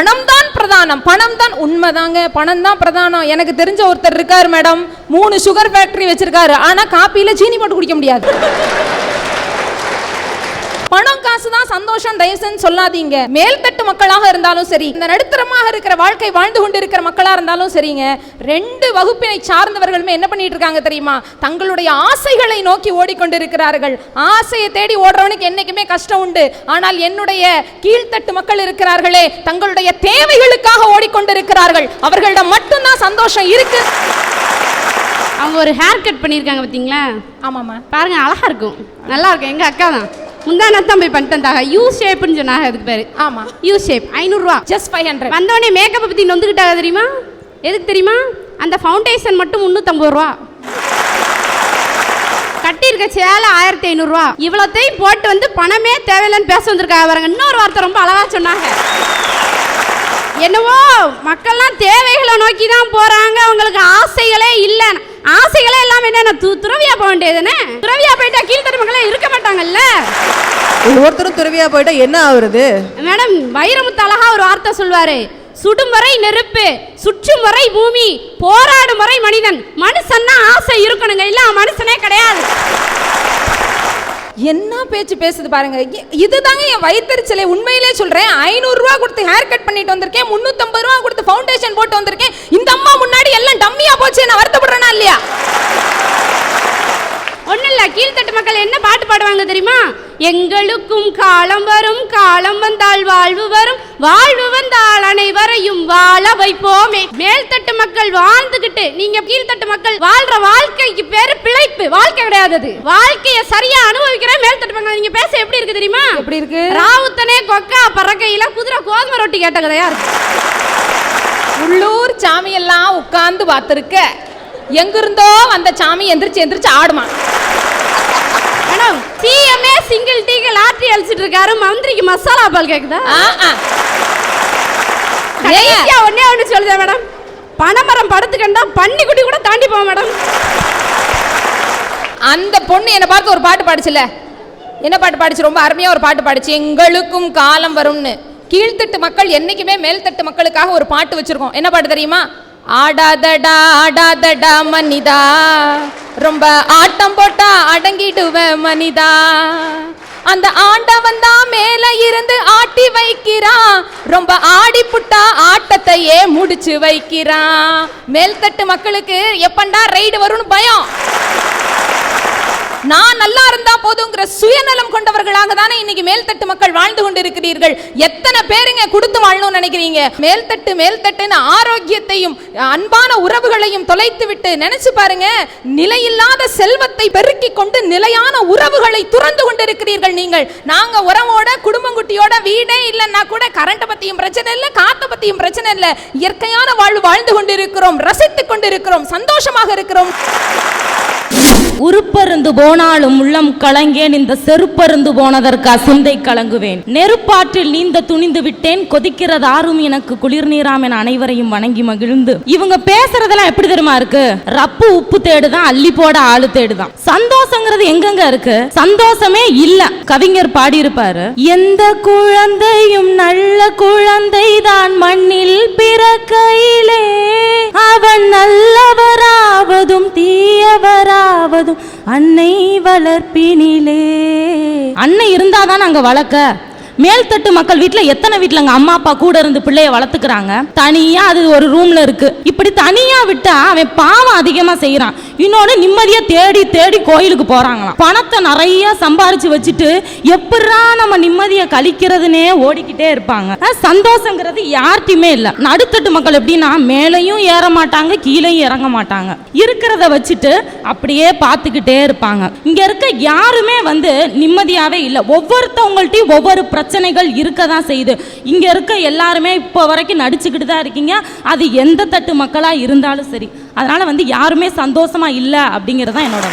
பணம் தான் பிரதானம். பணம் தான் உண்மைதாங்க. பணம் தான் பிரதானம். எனக்கு தெரிஞ்ச ஒருத்தர் இருக்காரு மேடம். மூணு சுகர் ஃபேக்டரி வச்சிருக்காரு. ஆனா காப்பியில சீனி போட்டு குடிக்க முடியாது. பணம் காசு தான் சந்தோஷம் தயவுசெய்து சொல்லாதீங்க. மேல்தட்டு மக்களாக இருந்தாலும் சரி இந்த நடுத்தரமாக இருக்கிற வாழ்க்கை வாழ்ந்து கொண்டு இருக்கிற மக்களா இருந்தாலும் சரிங்க. ரெண்டு வகுப்பினை சார்ந்தவர்களுமே என்ன பண்ணிட்டு இருக்காங்க தெரியுமா? தங்களுடைய ஆசைகளை நோக்கி ஓடிக்கொண்டிருக்கிறார்கள். ஆசையை தேடி ஓடுறவனுக்கு என்னைக்குமே கஷ்டம் உண்டு. ஆனால் என்னுடைய கீழ்த்தட்டு மக்கள் இருக்கிறார்களே தங்களுடைய தேவைகளுக்காக ஓடிக்கொண்டிருக்கிறார்கள். அவர்களிடம் மட்டும்தான் சந்தோஷம் இருக்கு. அவங்க ஒரு ஹேர் கட் பண்ணியிருக்காங்க பார்த்தீங்களா ஆமாமா பாருங்க அழகா இருக்கும். நல்லா இருக்கும். எங்க அக்கா தான் முந்தா தான் போய் பண்ணிட்டு வந்தாங்க. யூ ஷேப்னு சொன்னாங்க அதுக்கு பேரு. ஆமா. யூ ஷேப் ஐநூறுரூவா ஜஸ்ட் ஃபைவ் ஹண்ட்ரட் வந்தோடனே மேக்கப்பை பற்றி நொந்துக்கிட்டாங்க தெரியுமா? எதுக்கு தெரியுமா? அந்த ஃபவுண்டேஷன் மட்டும் முந்நூற்றம்பது ரூபா. கட்டியிருக்க சேலை ஆயிரத்தி ஐநூறுரூவா இவ்வளோத்தையும் போட்டு வந்து பணமே தேவையில்லைன்னு பேச வந்திருக்காங்க பாருங்க. இன்னொரு வார்த்தை ரொம்ப அழகா சொன்னாங்க. என்னவோ மக்கள்லாம் தேவைகளை நோக்கி தான் போறாங்க. அவங்களுக்கு ஆசைகளே இல்லை ஆசைகளே இல்லாம என்ன துறவியா போக வேண்டியதுன்னு துறவியா போயிட்டா கீழ்த்தட்டு மக்களே இருக்க மாட்டாங்கல்ல? ஒவ்வொருத்தரும் துறவியா போயிட்டா என்ன ஆகுறது? மேடம் வைரமுத்து அழகா ஒரு வார்த்தை சொல்வாரு. சுடும் வரை நெருப்பு சுற்றும் வரை பூமி போராடும் வரை மனிதன். மனுஷன்னா ஆசை இருக்கணுங்க. இல்ல மனுஷனே கிடையாது. என்ன பேச்சு பேசுது பாருங்க. இதுதாங்க என் வயிற்றுச்சலை உண்மையிலே சொல்றேன். ஐநூறு ரூபா கொடுத்து ஹேர் கட் பண்ணிட்டு வந்திருக்கேன். முன்னூத்தம்பது ரூபா கொடுத்து ஃபவுண்டேஷன் போட்டு வந்திருக்கேன். இந்த அம்மா முன்னாடி எல்லாம் டம்மியா போச்சு. நான் மக்கள் என்ன பாட்டு பாடுவாங்க தெரியுமா? எங்களுக்கும் காலம் வரும் காலம் வந்தால் வாழ்வு வரும் வாழ்வு வந்தால் அனைவரையும் வாழ வைப்போமே. மேல்தட்டு மக்கள் வாழ்ந்துகிட்டு நீங்க கீழ்த்தட்டு மக்கள் வாழ்ற வாழ்க்கைக்கு பேரு பிழைப்பு. வாழ்க்கை கிடையாது வாழ்க்கைய சரியா அனுபவிக்கிற மேல்தட்டு மக்கள். நீங்க பேச எப்படி இருக்கு தெரியுமா? எப்படி இருக்கு? ராவுத்தனே கொக்கா பறக்கையில குதிரை கோதுமை ரொட்டி கேட்ட கதையா இருக்கு. உள்ளூர் சாமி எல்லாம் உட்கார்ந்து பார்த்துருக்க. எங்கிருந்தோ வந்த சாமி எந்திரிச்சு எந்திரிச்சு ஆடுமா? மேடம் சிஎம்ஏ சிங்கிள் டீக்கு லாட்டரி அழிச்சிட்டு இருக்காரு. மந்திரிக்கு மசாலா பால் கேக்குதா? ஒண்ணே ஒண்ணு சொல்லுதேன் மேடம். பனைமரம் படுத்து கண்டா பன்னிக்குட்டி கூட தாண்டி போவோம் மேடம் அந்த பொண்ணு என்னை பார்த்து ஒரு பாட்டு பாடுச்சுல என்ன பாட்டு பாடுச்சு? ரொம்ப அருமையா ஒரு பாட்டு பாடுச்சு. எங்களுக்கும் காலம் வரும்னு. கீழ்த்தட்டு மக்கள் என்னைக்குமே மேல்தட்டு மக்களுக்காக ஒரு பாட்டு வச்சிருக்கோம். என்ன பாட்டு தெரியுமா? ஆடாதடா ஆடாதடா மனிதா. ரொம்ப ஆட்டம் போட்டா அடங்கிடுவ மனிதா. அந்த ஆண்டவன் தான் மேல இருந்து ஆட்டி வைக்கிறான் ரொம்ப ஆடி புட்டா ஆட்டத்தையே முடிச்சு வைக்கிறான் மேல்தட்டு மக்களுக்கு எப்பண்டா ரைடு வரும்னு பயம்? நான் நல்லா இருந்தா போதுங்கிற சுயநலம் கொண்டவர்களாக தானே இன்னைக்கு மேல்தட்டு மக்கள் வாழ்ந்து கொண்டிருக்கிறீர்கள். எத்தனை பேருங்க கொடுத்து வாழணும்னு நினைக்கிறீங்க? மேல்தட்டு மேல்தட்டுன்னு ஆரோக்கியத்தையும் அன்பான உறவுகளையும் தொலைத்து விட்டு நினைச்சு பாருங்க. நிலையில்லாத செல்வத்தை பெருக்கிக் கொண்டு நிலையான உறவுகளை துறந்து கொண்டிருக்கிறீர்கள் நீங்கள். நாங்க உறவோட குடும்பங்குட்டியோட வீடே இல்லைன்னா கூட கரண்ட் பத்தியும் பிரச்சனை இல்லை காத்த பத்தியும் பிரச்சனை இல்லை. இயற்கையான வாழ்வு வாழ்ந்து கொண்டிருக்கிறோம் ரசித்துக் கொண்டிருக்கிறோம் சந்தோஷமாக இருக்கிறோம். உருப்பருந்து போனாலும் உள்ளம் கலங்கேன். இந்த செருப்பருந்து போனதற்கா சிந்தை கலங்குவேன். நெருப்பாற்றில் நீந்த துணிந்து விட்டேன். கொதிக்கிறது ஆறும் எனக்கு குளிர் நீராம் என அனைவரையும் வணங்கி மகிழ்ந்து. இவங்க பேசுறதெல்லாம் எப்படி தெரியுமா இருக்கு? ரப்பு உப்பு தேடுதான் அள்ளி போட ஆளு தேடுதான். சந்தோஷங்கிறது எங்கெங்க இருக்கு? சந்தோஷமே இல்ல. கவிஞர் பாடியிருப்பாரு எந்த குழந்தையும் நல்ல குழந்தை தான் மண்ணில் பிறக்கையிலே அவன் நல்ல அன்னை வளர்ப்பினிலே. அன்னை இருந்தாதான் அங்க வளர்க்க. மேல்தட்டு மக்கள் வீட்ல எத்தனை வீட்டில் அங்கே அம்மா அப்பா கூட இருந்து பிள்ளைய வளர்த்துக்கிறாங்க? தனியா அது ஒரு ரூம்ல இருக்கு. இப்படி தனியா விட்டா அவன் பாவம் அதிகமா செய்யறான் இன்னொன்னு நிம்மதியா தேடி தேடி கோயிலுக்கு போறாங்களாம். பணத்தை நிறைய சம்பாரிச்சு வச்சுட்டு எப்படா நம்ம நிம்மதியை கழிக்கிறதுனே ஓடிக்கிட்டே இருப்பாங்க. சந்தோஷங்கிறது யார்கிட்டையுமே இல்ல. நடுத்தட்டு மக்கள் எப்படின்னா மேலையும் ஏற மாட்டாங்க கீழையும் இறங்க மாட்டாங்க. இருக்கிறத வச்சுட்டு அப்படியே பார்த்துக்கிட்டே இருப்பாங்க. இங்க இருக்க யாருமே வந்து நிம்மதியாவே இல்லை. ஒவ்வொருத்தவங்கள்ட்டையும் ஒவ்வொரு பிரச்சனைகள் இருக்க தான் செய்யுது. இங்கே இருக்க எல்லாருமே இப்போ வரைக்கும் நடிச்சுக்கிட்டு தான் இருக்கீங்க. அது எந்த தட்டு மக்களாக இருந்தாலும் சரி. அதனால் வந்து யாருமே சந்தோஷமா இல்லை அப்படிங்கிறது தான் என்னோட